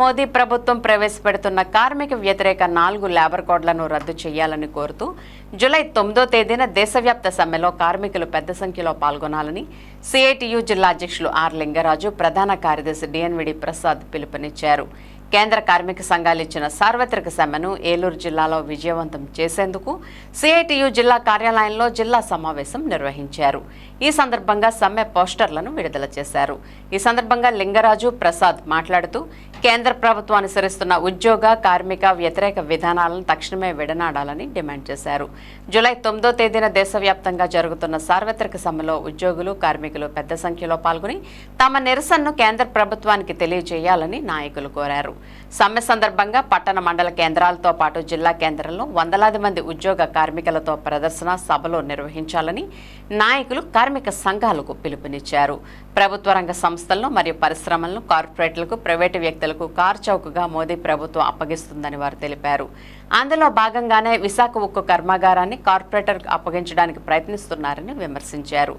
మోదీ ప్రభుత్వం ప్రవేశపెడుతున్న కార్మిక వ్యతిరేక నాలుగు లేబర్ కోడ్లను రద్దు చేయాలని కోరుతూ జూలై తొమ్మిదో తేదీన దేశవ్యాప్త సమ్మెలో కార్మికులు పెద్ద సంఖ్యలో పాల్గొనాలని సిఐటియు జిల్లా అధ్యక్షులు ఆర్ లింగరాజు ప్రధాన కార్యదర్శి డిఎన్విడి ప్రసాద్ పిలుపునిచ్చారు. కేంద్ర కార్మిక సంఘాలు ఇచ్చిన సార్వత్రిక సమ్మెను ఏలూరు జిల్లాలో విజయవంతం చేసేందుకు సిఐటియు జిల్లా కార్యాలయంలో జిల్లా సమావేశం నిర్వహించారు. ఈ సందర్భంగా సమ్మె పోస్టర్లను విడుదల చేశారు. ఈ సందర్భంగా లింగరాజు ప్రసాద్ మాట్లాడుతూ కేంద్ర ప్రభుత్వం అనుసరిస్తున్న ఉద్యోగ కార్మిక వ్యతిరేక విధానాలను తక్షణమే విడనాడాలని డిమాండ్ చేశారు. జూలై తొమ్మిదో తేదీన దేశవ్యాప్తంగా జరుగుతున్న సార్వత్రిక సమ్మెలో ఉద్యోగులు కార్మికులు పెద్ద సంఖ్యలో పాల్గొని తమ నిరసనను కేంద్ర ప్రభుత్వానికి తెలియజేయాలని నాయకులు కోరారు. సమ్మె సందర్భంగా పట్టణ మండల కేంద్రాలతో పాటు జిల్లా కేంద్రంలో వందలాది మంది ఉద్యోగ కార్మికులతో ప్రదర్శన సభలో నిర్వహించాలని నాయకులు కార్మిక సంఘాలకు పిలుపునిచ్చారు. ప్రభుత్వ రంగ సంస్థలను మరియు పరిశ్రమలను కార్పొరేట్లకు ప్రైవేటు వ్యక్తులకు కార్ చౌకగా మోదీ ప్రభుత్వం అప్పగిస్తుందని వారు తెలిపారు. అందులో భాగంగానే విశాఖ ఉక్కు కర్మాగారాన్ని కార్పొరేటర్కు అప్పగించడానికి ప్రయత్నిస్తున్నారని విమర్శించారు.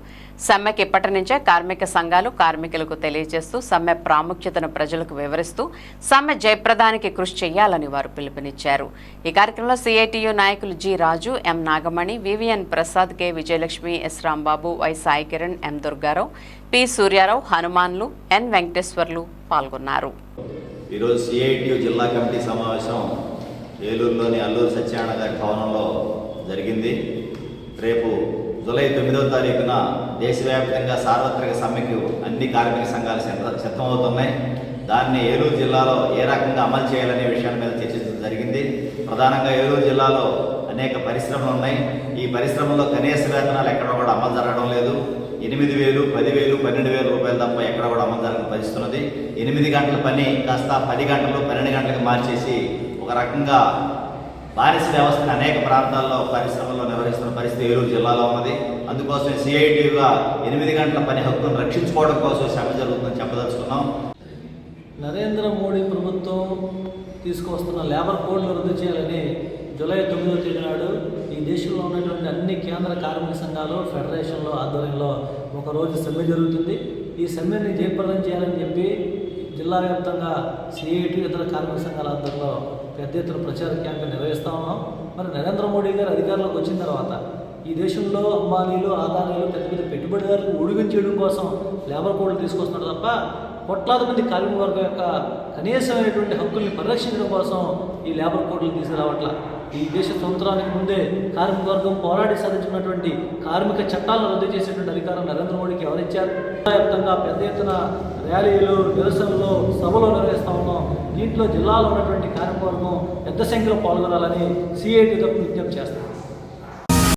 సమ్మెకి ఇప్పటి నుంచే కార్మిక సంఘాలు కార్మికులకు తెలియజేస్తూ సమ్మె ప్రాముఖ్యతను ప్రజలకు వివరిస్తూ సమ్మె జయప్రదానికి కృషి చేయాలని వారు పిలుపునిచ్చారు. ఈ కార్యక్రమంలో సిఐటియు నాయకులు G Raju M Nagamani VVN Prasad K Vijayalakshmi S Rambabu Y Sai Kiran M Durgarao P Suryarao Hanumanlu N Venkateswarlu పాల్గొన్నారు. ఈరోజు సిఐటియు జిల్లా కమిటీ సమావేశం ఏలూరులోని అల్లూరు సత్యనారాయణ గారి భవనంలో జరిగింది. రేపు జూలై తొమ్మిదవ తారీఖున దేశవ్యాప్తంగా సార్వత్రిక సమ్మెకు అన్ని కార్మిక సంఘాలు సిద్ధమవుతున్నాయి. దాన్ని ఏలూరు జిల్లాలో ఏ రకంగా అమలు చేయాలనే విషయాల మీద చర్చించడం జరిగింది. ప్రధానంగా ఏలూరు జిల్లాలో అనేక పరిశ్రమలు ఉన్నాయి. ఈ పరిశ్రమల్లో కనీస వేతనాలు ఎక్కడ కూడా అమలు జరగడం లేదు. ఎనిమిది వేలు పదివేలు పన్నెండు వేల రూపాయలు తప్ప ఎక్కడ కూడా అమలు జరగని ఎనిమిది గంటల పని కాస్త పది గంటలు పన్నెండు గంటలకు మార్చేసి ఒక రకంగా బానిస వ్యవస్థను అనేక ప్రాంతాల్లో పరిశ్రమల్లో నిర్వహిస్తున్న పరిస్థితి ఏలూరు జిల్లాలో ఉన్నది. అందుకోసం సిఐటిగా ఎనిమిది గంటల పని హక్కును రక్షించుకోవడం కోసం శ్రమ జరుగుతుందని చెప్పదలుచుకున్నాం. నరేంద్ర మోడీ ప్రభుత్వం తీసుకువస్తున్న లేబర్ కోడ్లు రద్దు చేయాలని జూలై తొమ్మిదవ తేదీ నాడు ఈ దేశంలో ఉన్నటువంటి అన్ని కేంద్ర కార్మిక సంఘాలు ఫెడరేషన్లో ఆధ్వర్యంలో ఒకరోజు సమ్మె జరుగుతుంది. ఈ సమ్మెని జయప్రదం చేయాలని చెప్పి జిల్లా వ్యాప్తంగా సిఐటి ఇతర కార్మిక సంఘాల ఆధ్వర్యంలో పెద్ద ఎత్తున ప్రచార క్యాంపెయిన్ నిర్వహిస్తూ ఉన్నాం. మరి నరేంద్ర మోడీ గారు అధికారంలోకి వచ్చిన తర్వాత ఈ దేశంలో అంబానీలు ఆదానీలు పెద్ద పెద్ద పెట్టుబడిదారులు ఉడిగం చేయడం కోసం లేబర్ కోడ్లు తీసుకొస్తున్నారు తప్ప కోట్లాది మంది కార్మిక వర్గం యొక్క కనీసమైనటువంటి హక్కుల్ని పరిరక్షించడం కోసం ఈ లేబర్ కోడ్లు తీసుకురావట్ల. ఈ దేశ సంవత్సరానికి ముందే కార్మిక వర్గం పోరాడి సాధించినటువంటి కార్మిక చట్టాలను రద్దు చేసేటువంటి అధికారం నరేంద్ర మోడీకి ఎవరిచ్చారు? వ్యాప్తంగా పెద్ద ఎత్తున ర్యాలీలు నిరసనలు సభలు నిర్వహిస్తా ఉన్నాం. దీంట్లో జిల్లాలో ఉన్నటువంటి కార్మిక వర్గం పెద్ద సంఖ్యలో పాల్గొనాలని సిఐటి తరఫున విజ్ఞప్తి చేస్తాం